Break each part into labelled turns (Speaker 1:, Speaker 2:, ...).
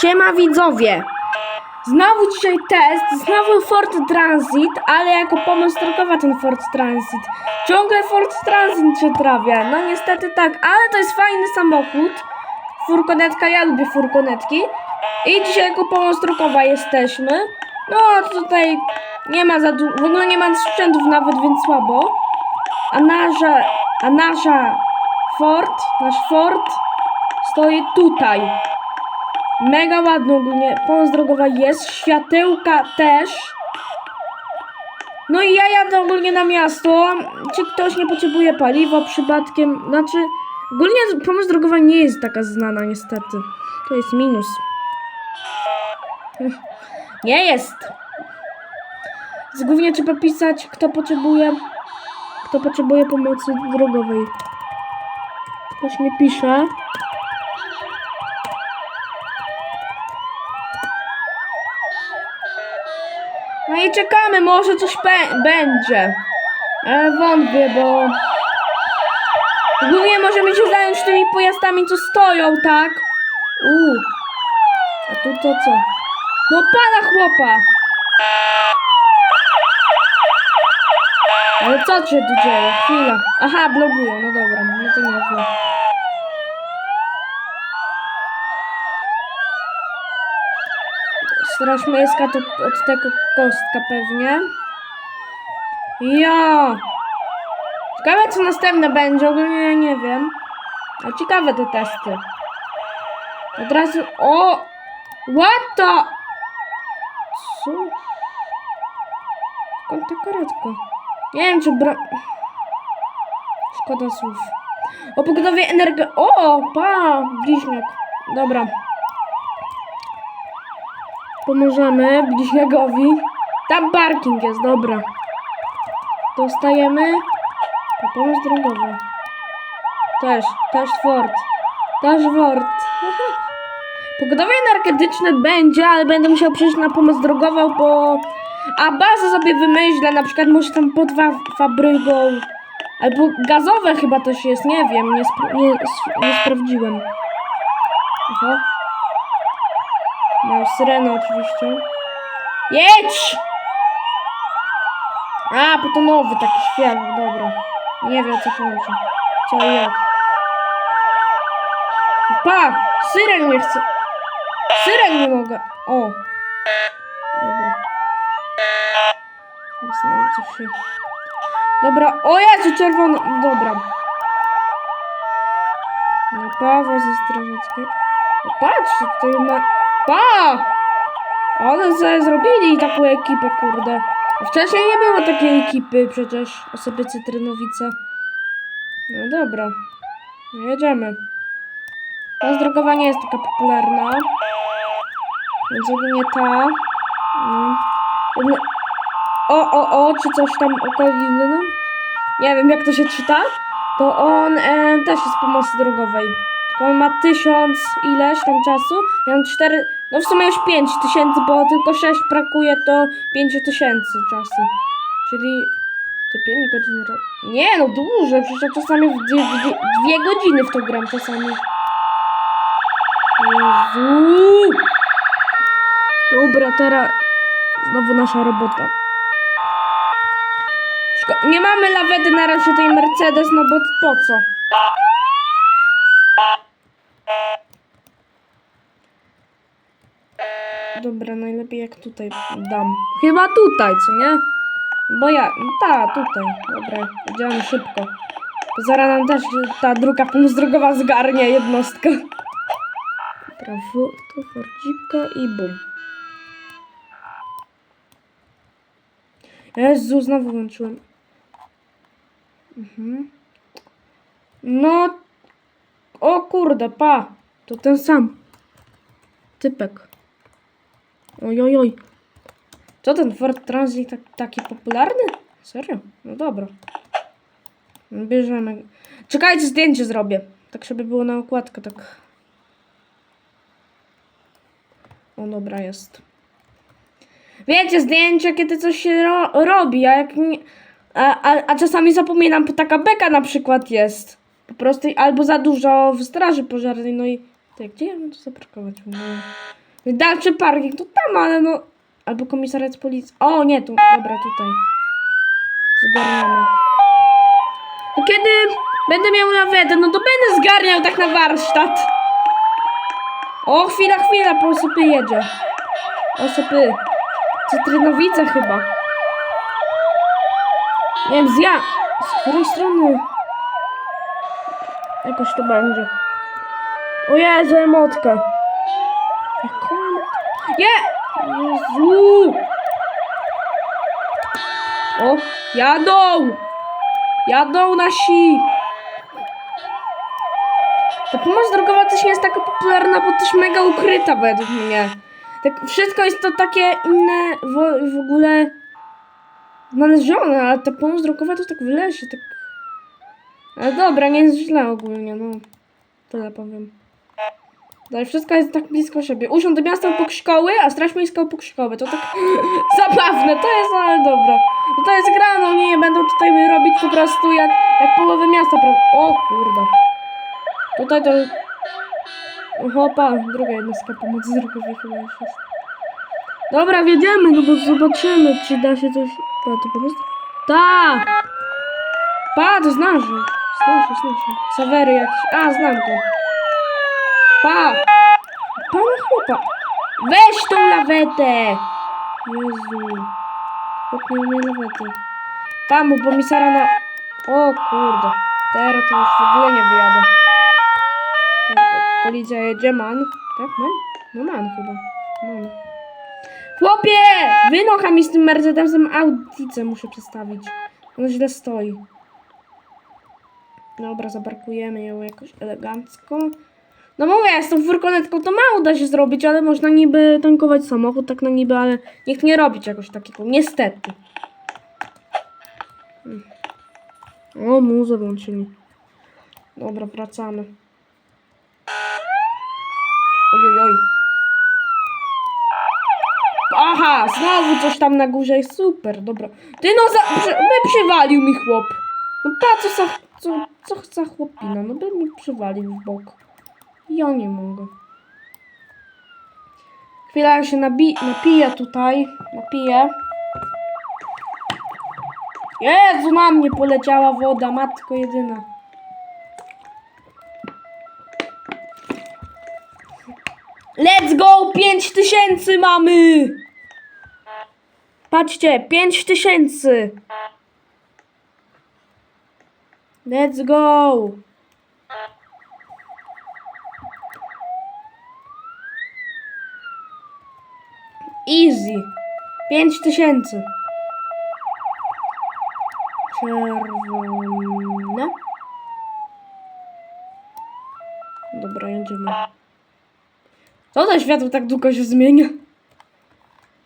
Speaker 1: Siema widzowie! Znowu dzisiaj test, znowu Ford Transit, ale jako pomoc drogowa ten Ford Transit. Ciągle Ford Transit się trafia, no niestety tak, ale to jest fajny samochód. Furgonetka, ja lubię furgonetki. I dzisiaj jako pomoc drogowa jesteśmy. No tutaj nie ma za dużo, w ogóle nie ma sprzętów nawet, więc słabo. A nasza, a nasza Ford, nasz Ford stoi tutaj. Mega ładno ogólnie. Pomoc drogowa jest. Światełka też. No i ja jadę ogólnie na miasto. Czy ktoś nie potrzebuje paliwa przypadkiem? Znaczy, ogólnie pomoc drogowa nie jest taka znana niestety. To jest minus. Nie jest. Więc Głównie trzeba pisać, kto potrzebuje, kto potrzebuje pomocy drogowej. Ktoś nie pisze. Czekamy, może coś będzie. Ale wątpię, bo... Głównie możemy się zająć tymi pojazdami, co stoją, tak? Uuu. A tu to co? No pana chłopa! Ale co się tu dzieje? Chwila. Aha, blokują, no dobra, no to nieźle. Straż miejska to od tego kostka pewnie. Ja. Ciekawe co następne będzie, ogólnie nie wiem. A ciekawe te testy. Od razu. O! What the? Co? Skąd ta karetka? Nie wiem czy bra... Szkoda słów. O pogodowie energia... O! Pa! Bliźniak. Dobra. Pomożemy bliźniakowi. Tam parking jest, dobra. Dostajemy. To pomoc drogowa. Też, też Ford. Też Ford. Pogodowie energetyczne będzie, ale będę musiał przejść na pomoc drogową, bo... A bazę sobie wymyślę, na przykład może tam pod fabryką. Albo gazowe chyba też jest, nie wiem, nie, nie, nie sprawdziłem. Aha. No, syrena oczywiście. Jedź! A, bo to nowy taki światło, dobra. Nie wiem co chodzi. Co i jak. Pa! Syren nie chcę. Syren nie mogę. O. Dobra. Znowu coś się... Dobra, o Jezu, czerwony. Dobra. Paweł ze strażackiej. Patrz, tutaj ma... Pa! Ale sobie zrobili taką ekipę, kurde. Wcześniej nie było takiej ekipy przecież. Osoby cytrynowice. No dobra. Jedziemy. Ta drogowa nie jest taka popularna. Więc ogólnie ta. No. O, o, o, czy coś tam okoliny, no? Nie wiem jak to się czyta. To on e, też jest pomocy drogowej. Tylko on ma tysiąc ileś tam czasu. Ja mam cztery, no w sumie już pięć tysięcy, bo tylko sześć brakuje, to pięciu tysięcy czasu. Czyli te pięć godzin. ro- Nie, no dłużej, przecież ja czasami w dwie, w dwie godziny w to gram czasami. Jezu! Dobra, teraz znowu nasza robota. Szko- nie mamy lawety na razie tej Mercedes, no bo po co? Dobra, najlepiej jak tutaj dam. Chyba tutaj, co nie? Bo ja, no ta, tutaj. Dobra, działamy szybko. Bo zaraz nam też ta druga pomoc drogowa zgarnie jednostkę. Prawo, to Fordzika i bum. Jezu, znowu włączyłem. Mhm. No. O kurde, pa. To ten sam. Typek. Ojojoj. Co ten Ford Transit tak, taki popularny? Serio? No dobra. Bierzemy. Czekajcie, zdjęcie zrobię. Tak, żeby było na okładkę, tak. O, dobra, jest. Wiecie, zdjęcie, kiedy coś się ro robi, a jak nie... A, a, a czasami zapominam, bo taka beka na przykład jest. Po prostu albo za dużo w straży pożarnej, no i... Ty, gdzie ja mam to zaparkować? Dalszy parking, to tam, ale no... Albo komisariat policji. O, nie, tu, dobra, tutaj. Zgarniamy. To kiedy będę miał lawetę, no to będę zgarniał tak na warsztat. O, chwila, chwila, po osopy jedzie. Osopy. Cytrynowice chyba. Nie wiem, z ja... Z której strony? Jakoś to będzie. O Jezu, emotka. Nie! Jezu! O, jadą! Jadą nasi! Ta pomoc drogowa też nie jest taka popularna, bo też mega ukryta według mnie. Tak, wszystko jest to takie inne w, w ogóle znalezione, ale ta pomoc drogowa to tak wyleży, tak... Ale dobra, nie jest źle ogólnie, no. Tyle powiem. Ale wszystko jest tak blisko siebie. Urząd miasta obok szkoły, a straż miejska obok szkoły. To tak zabawne, to jest, ale dobra. No to jest gra, no nie, będą tutaj robić po prostu jak, jak połowę miasta, prawda? O kurde. Tutaj to... Hopa, druga jednostka pomocy drogowej chyba już jest. Dobra, wiedziemy, no bo zobaczymy, czy da się coś... Pa, to po prostu... Ta! Pa, to znasz. Znasz, znasz. Sawery. A, znam to. Pa! Pana chłopa! Weź tą lawetę! Jezu. Chłop nie umie lawety. Tam, bo komisara na... O kurde. Teraz to już w ogóle nie wyjadę. Tak, policja jedzie, man. Tak, man? No man chyba. Man. Chłopie! Wynocha mi z tym Mercedesem audicę muszę przestawić. On źle stoi. Dobra, zabarkujemy ją jakoś elegancko. No mówię, z tą furgonetką to mało da się zrobić, ale można niby tankować samochód, tak na niby, ale niech nie robić czegoś takiego, niestety. Hmm. O, muzę włączyli. Dobra, wracamy. Ojoj, oj. Aha, znowu coś tam na górze jest super, dobra. Ty no, za, by przywalił mi chłop. No pa, co za, co, co za chłopina, no by mi przywalił w bok. Ja nie mogę. Chwila, się nabi napiję tutaj. Napiję. Jezu, na mnie poleciała woda, matko jedyna. Let's go! 5000 mamy! Patrzcie, 5000! Let's go! Easy. 5000. Czerwone. Dobra, jedziemy. Co to światło tak długo się zmienia?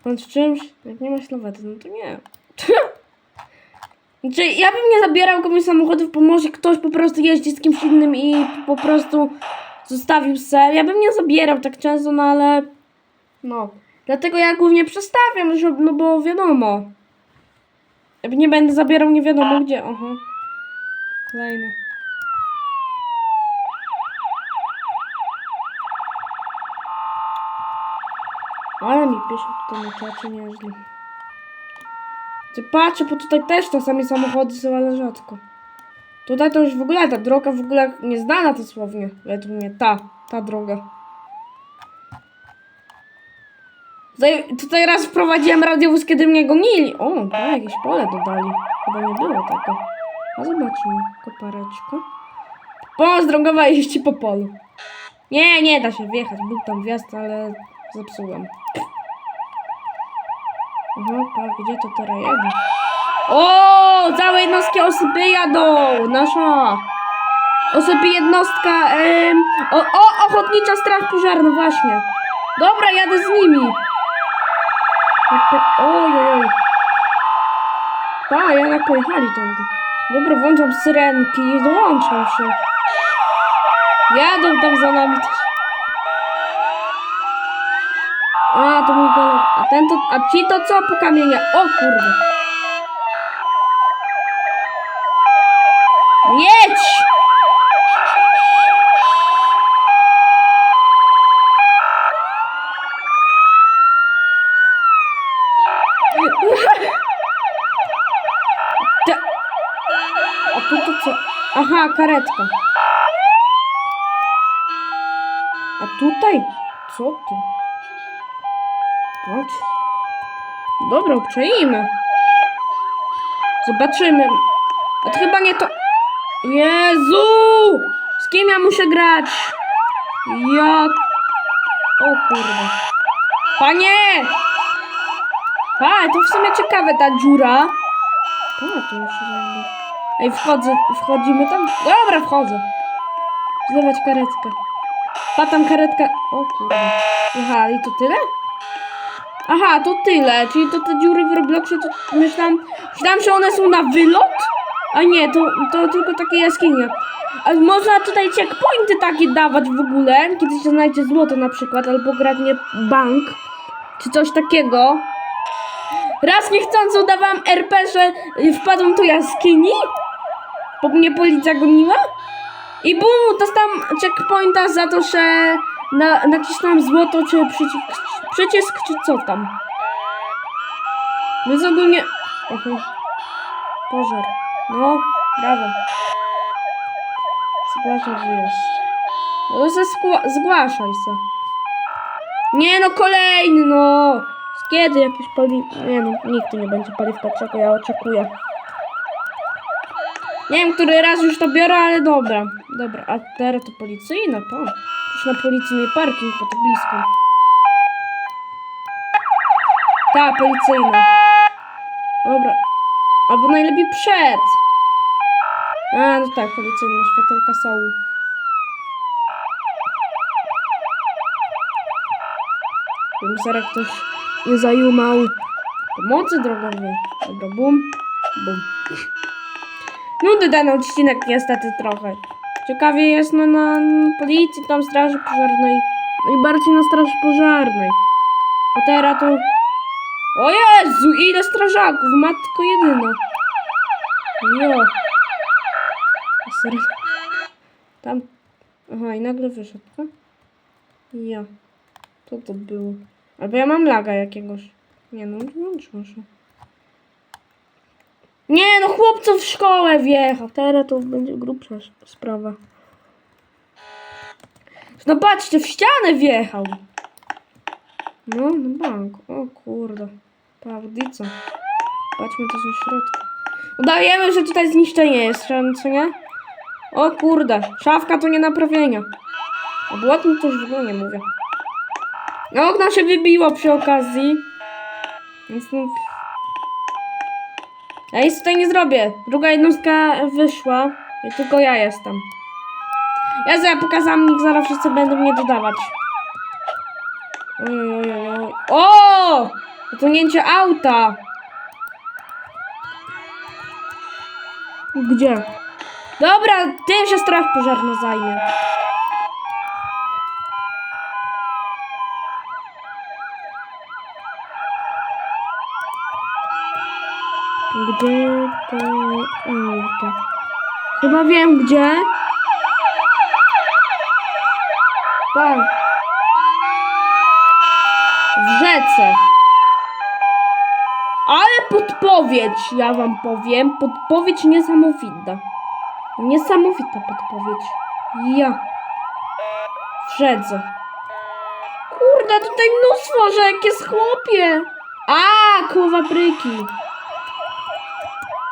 Speaker 1: Bądź czymś? Jak nie masz lawety, no to nie. Znaczy, ja bym nie zabierał komuś samochodów, bo może ktoś po prostu jeździ z kimś innym i po prostu zostawił se. Ja bym nie zabierał tak często, no ale... No. Dlatego ja głównie przestawiam, żeby, no bo wiadomo. Nie będę zabierał nie wiadomo gdzie. Aha. Kolejny. Ale mi piszą tutaj na czacie nieźle. Ty patrzę, bo tutaj też czasami samochody są, ale rzadko. Tutaj to już w ogóle ta droga w ogóle nieznana dosłownie. Według mnie ta, ta droga. Tutaj, tutaj raz wprowadziłem radiowóz, kiedy mnie gonili. O, tak, jakieś pole dodali. Chyba nie było tego. A zobaczymy. Drogowa jeździ po polu. Nie, nie da się wjechać. Był tam wjazd, ale zepsułem. Aha, tak, gdzie to teraz jedzie? O, całe jednostki osypy jadą. Nasza. Osypy jednostka. O, o, ochotnicza straż pożarna, właśnie. Dobra, jadę z nimi. Oj, oj, oj. Pa, jednak pojechali tędy. Dobra, włączam syrenki i dołączam się. Jadą tam za nami też. A, to mój kolega. A ten to, a ci to co po kamienia? O kurde. Aha, karetka. A tutaj? Co ty? Patrz. Dobra, obczajmy. Zobaczymy. A to chyba nie to... Jezu! Z kim ja muszę grać? Jak... O kurde. Panie! Pa, to w sumie ciekawe ta dziura. Pa, to już. Ej, wchodzę, wchodzimy tam? Dobra, wchodzę. Zdawać karetkę. Pa, tam karetka... O kurde. Aha, i to tyle? Aha, to tyle. Czyli to te dziury w Robloxie, to myślałam... Myślałam, że one są na wylot? A nie, to, to tylko takie jaskinie. A można tutaj checkpointy takie dawać w ogóle, kiedy się znajdzie złoto na przykład, albo grać nie bank, czy coś takiego. Raz niechcący udawałam RP, że wpadłam do jaskini, bo mnie policja goniła. I bum, dostałam checkpointa za to, że na, nacisnąłem złoto, czy przycisk, przycisk, czy co tam. Więc ogólnie... Oho. Pożar. No, brawo. Zgłaszaj, że jest. No skła- zgłaszaj se. Nie no, kolejny no! Kiedy jakieś pali... Nie no, nikt nie będzie paliwka, czego ja oczekuję. Nie wiem, który raz już to biorę, ale dobra. Dobra, a teraz to policyjne, po. Już na policyjny parking, bo to blisko. Ta, policyjna. Dobra. Albo najlepiej przed. A, no tak, policyjne światełka są. Bym zaraz ktoś nie zajumał pomocy drogowej. Dobra, bum, bum. Nudy ten odcinek niestety trochę. Ciekawie jest no, na policji, tam straży pożarnej. Najbardziej na straży pożarnej. A teraz to... O Jezu, ile strażaków, matko jedyna. Jo. Serio. Tam. Aha, i nagle wyszedł, tak? Ja. Co to było? Albo ja mam laga jakiegoś. Nie no, włącz może. Nie no, chłopców w szkołę wjechał. Teraz to będzie grubsza sprawa. No patrzcie, w ścianę wjechał. No, na bank. O kurde. Prawdica. Patrzmy, to są środki. Udajemy, że tutaj zniszczenie jest, co nie? O kurde, szafka to nie naprawienia. O błotnik to już w ogóle nie mówię. No, okno się wybiło przy okazji. Więc no... Ja nic tutaj nie zrobię. Druga jednostka wyszła. I tylko ja jestem. Ja zaraz pokazałam, nikt zaraz wszyscy będą mnie dodawać. O! Utonięcie auta! Gdzie? Dobra, tym się straż pożarna zajmie. Gdzie to auto? Chyba wiem gdzie. Tam. W rzece. Ale podpowiedź, ja wam powiem. Podpowiedź niesamowita. Niesamowita podpowiedź. Ja. W rzece. Kurde, tutaj mnóstwo rzek jest, chłopie. A, koło fabryki.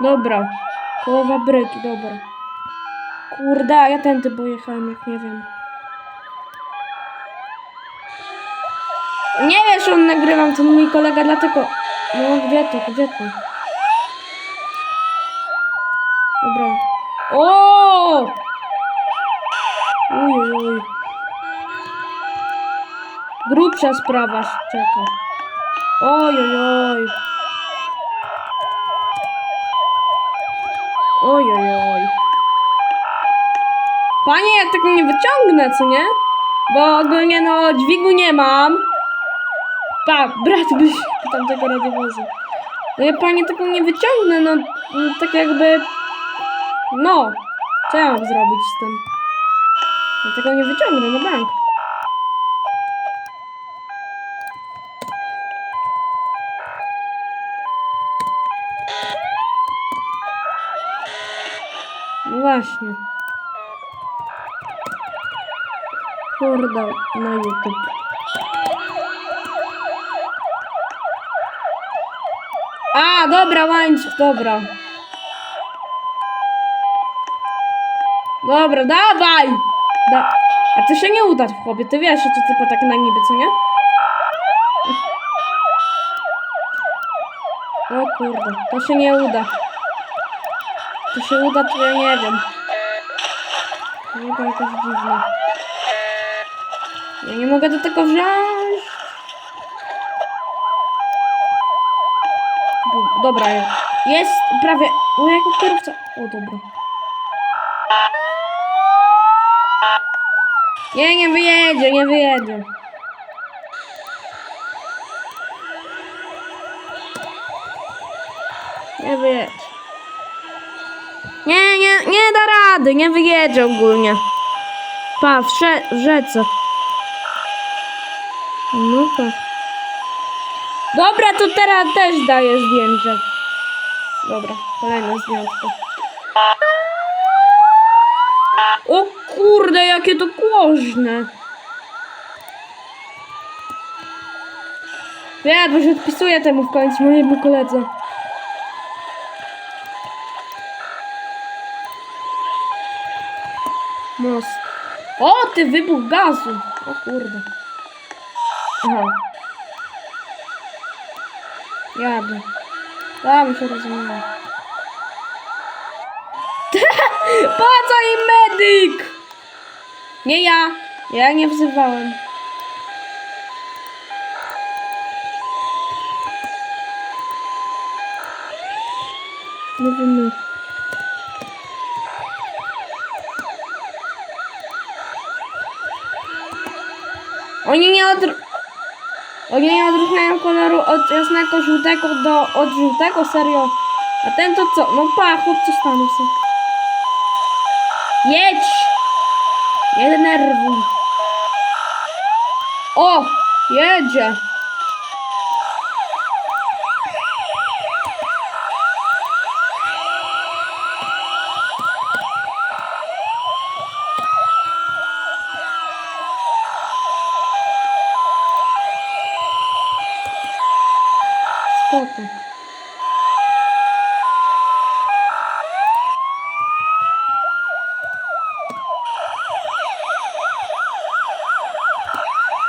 Speaker 1: Dobra. Koło fabryki, dobra. Kurde, a ja tędy pojechałem, jak nie wiem. Nie wiesz, on nagrywam, to mój kolega, dlatego... No, gdzie to, gdzie to? Dobra. O! Uj, uj. Grubsza sprawa czeka. Oj, oj, oj. Oj, oj, oj. Panie, ja tego nie wyciągnę, co nie? Bo ogólnie no dźwigu nie mam. Pa, brat byś tamtego radiowozu. No ja panie tego nie wyciągnę, no no, tak jakby... No, co ja mam zrobić z tym? Ja tego nie wyciągnę na bank. No właśnie. Forda na YouTube. A, dobra, łańcuch, dobra. Dobra, dawaj! Da A to się nie uda chłopie, ty wiesz, że to tylko tak na niby, co nie? O kurde, to się nie uda. To się uda, to ja nie wiem. Nie to jakoś dziwne. Ja nie mogę do tego wziąć. Dobra, jest prawie. O, jako kierowca. O, dobra. Nie, nie wyjedzie, nie wyjedzie. Nie wyjedzie. Nie, nie, nie da rady, nie wyjedzie ogólnie. Pa, w, rzece. No tak. Dobra, to teraz też daję zdjęcie. Dobra, kolejne zdjęcie. O kurde, jakie to głośne. Ja, bo się odpisuję temu w końcu, mojemu koledze. O, ty wybuch gazu. O kurde. Aha. Jadę. Tam się rozumiem. Po co im medyk? Nie ja. Ja nie wzywałem. Nie wiem. Oni nie odr... Oni nie odróżniają koloru od jasnego żółtego do od żółtego, serio. A ten to co? No pa, chłopcy stanął się. Jedź! Nie denerwuj. O! Jedzie!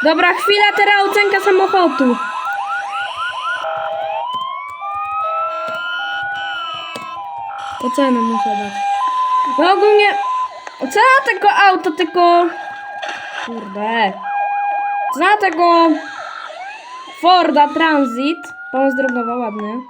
Speaker 1: Dobra, chwila, teraz ocenka samochodu. Ocenę muszę dać. No ogólnie, ocena tego auta, tylko... Kurde. Ocena tego Forda Transit. Pomoc drogowa, ładny.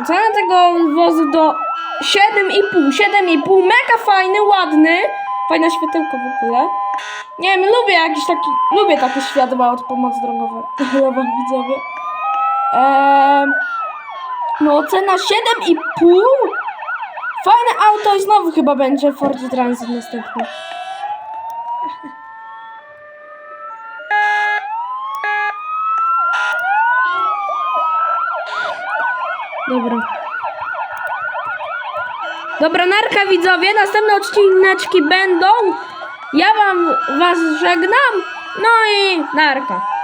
Speaker 1: Ocena tego wozu do 7,5. 7,5. Mega fajny, ładny. Fajne światełko w ogóle. Nie wiem, lubię jakiś taki. Lubię takie światła od pomocy drogowej. Drogowa widzowie. Eee, no, cena 7,5. Fajne auto i znowu chyba będzie Ford Transit następny. Dobra. Dobra, narka widzowie, następne odcineczki będą. Ja wam was żegnam. No i narka.